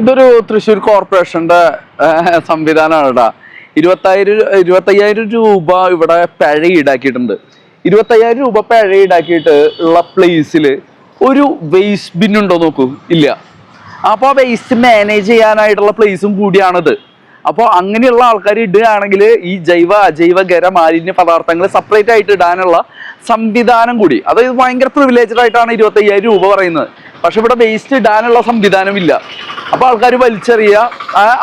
ഇതൊരു തൃശ്ശൂർ കോർപ്പറേഷന്റെ സംവിധാനമാണ് കേട്ടാ ഇരുപത്തായിരം ഇരുപത്തയ്യായിരം രൂപ ഇവിടെ പിഴ ഈടാക്കിയിട്ടുണ്ട്. ഇരുപത്തയ്യായിരം രൂപ പിഴ ഈടാക്കിയിട്ട് ഉള്ള പ്ലേസിൽ ഒരു വേസ്റ്റ് ബിൻ ഉണ്ടോ നോക്കൂ. ഇല്ല. അപ്പോൾ ആ വേസ്റ്റ് മാനേജ് ചെയ്യാനായിട്ടുള്ള പ്ലേസും കൂടിയാണിത്. അപ്പോൾ അങ്ങനെയുള്ള ആൾക്കാർ ഇടുകയാണെങ്കിൽ ഈ ജൈവ അജൈവ ഖര മാലിന്യ പദാർത്ഥങ്ങൾ സെപ്പറേറ്റ് ആയിട്ട് ഇടാനുള്ള സംവിധാനം കൂടി. അതായത് ഭയങ്കര പ്രിവിലേജഡ് ആയിട്ടാണ് ഇരുപത്തയ്യായിരം രൂപ പറയുന്നത്. പക്ഷെ ഇവിടെ വേസ്റ്റ് ഇടാനുള്ള സംവിധാനമില്ല അപ്പോൾ ആൾക്കാർ വലിച്ചെറിയുക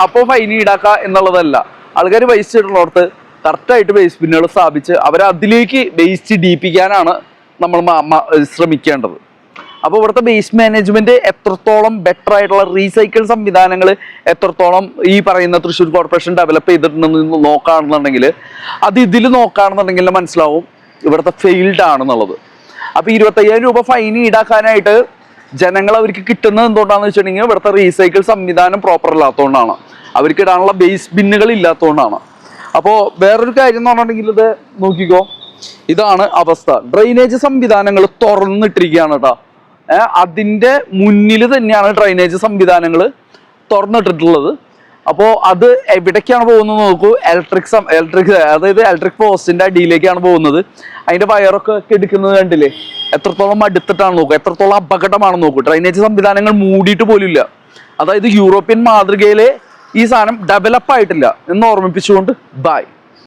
അപ്പോൾ ഫൈൻ ഈടാക്കുക എന്നുള്ളതല്ല. ആൾക്കാർ വേസ്റ്റ് ഇടുന്നിടത്ത് കറക്റ്റായിട്ട് വേസ്റ്റ് ബിന്നുകൾ സ്ഥാപിച്ച് അവരതിലേക്ക് വേസ്റ്റ് ഡീപ്പിക്കാനാണ് നമ്മൾ ശ്രമിക്കേണ്ടത്. അപ്പോൾ ഇവിടുത്തെ വേസ്റ്റ് മാനേജ്മെന്റ് എത്രത്തോളം ബെറ്റർ ആയിട്ടുള്ള റീസൈക്കിൾ സംവിധാനങ്ങൾ എത്രത്തോളം ഈ പറയുന്ന തൃശ്ശൂർ കോർപ്പറേഷൻ ഡെവലപ്പ് ചെയ്തിട്ടുണ്ടെന്ന് നോക്കുകയാണെന്നുണ്ടെങ്കിൽ അത് ഇതിൽ നോക്കുകയാണെന്നുണ്ടെങ്കിൽ മനസ്സിലാവും ഇവിടുത്തെ ഫെയിൽഡ് ആണെന്നുള്ളത്. അപ്പോൾ ഇരുപത്തയ്യായിരം രൂപ ഫൈൻ ഈടാക്കാനായിട്ട് ജനങ്ങൾ അവർക്ക് കിട്ടുന്നത് എന്തുകൊണ്ടാണെന്ന് വെച്ചിട്ടുണ്ടെങ്കിൽ ഇവിടുത്തെ റീസൈക്കിൾ സംവിധാനം പ്രോപ്പർ അല്ലാത്തതുകൊണ്ടാണ്. അവർക്ക് ഇടാനുള്ള ബേസ് ബിന്നുകൾ ഇല്ലാത്തതുകൊണ്ടാണ്. അപ്പോൾ വേറൊരു കാര്യം എന്ന് പറഞ്ഞിട്ടുണ്ടെങ്കിൽ ഇത് നോക്കിക്കോ. ഇതാണ് അവസ്ഥ. ഡ്രെയിനേജ് സംവിധാനങ്ങൾ തുറന്നിട്ടിരിക്കുകയാണ് കേട്ടോ ഏഹ് അതിന്റെ മുന്നിൽ തന്നെയാണ് ഡ്രൈനേജ് സംവിധാനങ്ങൾ തുറന്നിട്ടിട്ടുള്ളത്. അപ്പോൾ അത് എവിടേക്കാണ് പോകുന്നത് നോക്കൂ ഇലക്ട്രിക് സം ഇലക്ട്രിക് അതായത് ഇലക്ട്രിക് പോസ്റ്റിന്റെ അടിയിലേക്കാണ് പോകുന്നത്. അതിന്റെ വയറൊക്കെ എടുക്കുന്നത് കണ്ടില്ലേ? എത്രത്തോളം അടുത്തിട്ടാണ് നോക്കൂ എത്രത്തോളം അപകടമാണ് നോക്കൂ. ഡ്രൈനേജ് സംവിധാനങ്ങൾ മൂടിയിട്ട് പോലും ഇല്ല അതായത് യൂറോപ്യൻ മാതൃകയിലെ ഈ സാധനം ഡെവലപ്പ് ആയിട്ടില്ല എന്ന് ഓർമ്മിപ്പിച്ചുകൊണ്ട് ബൈ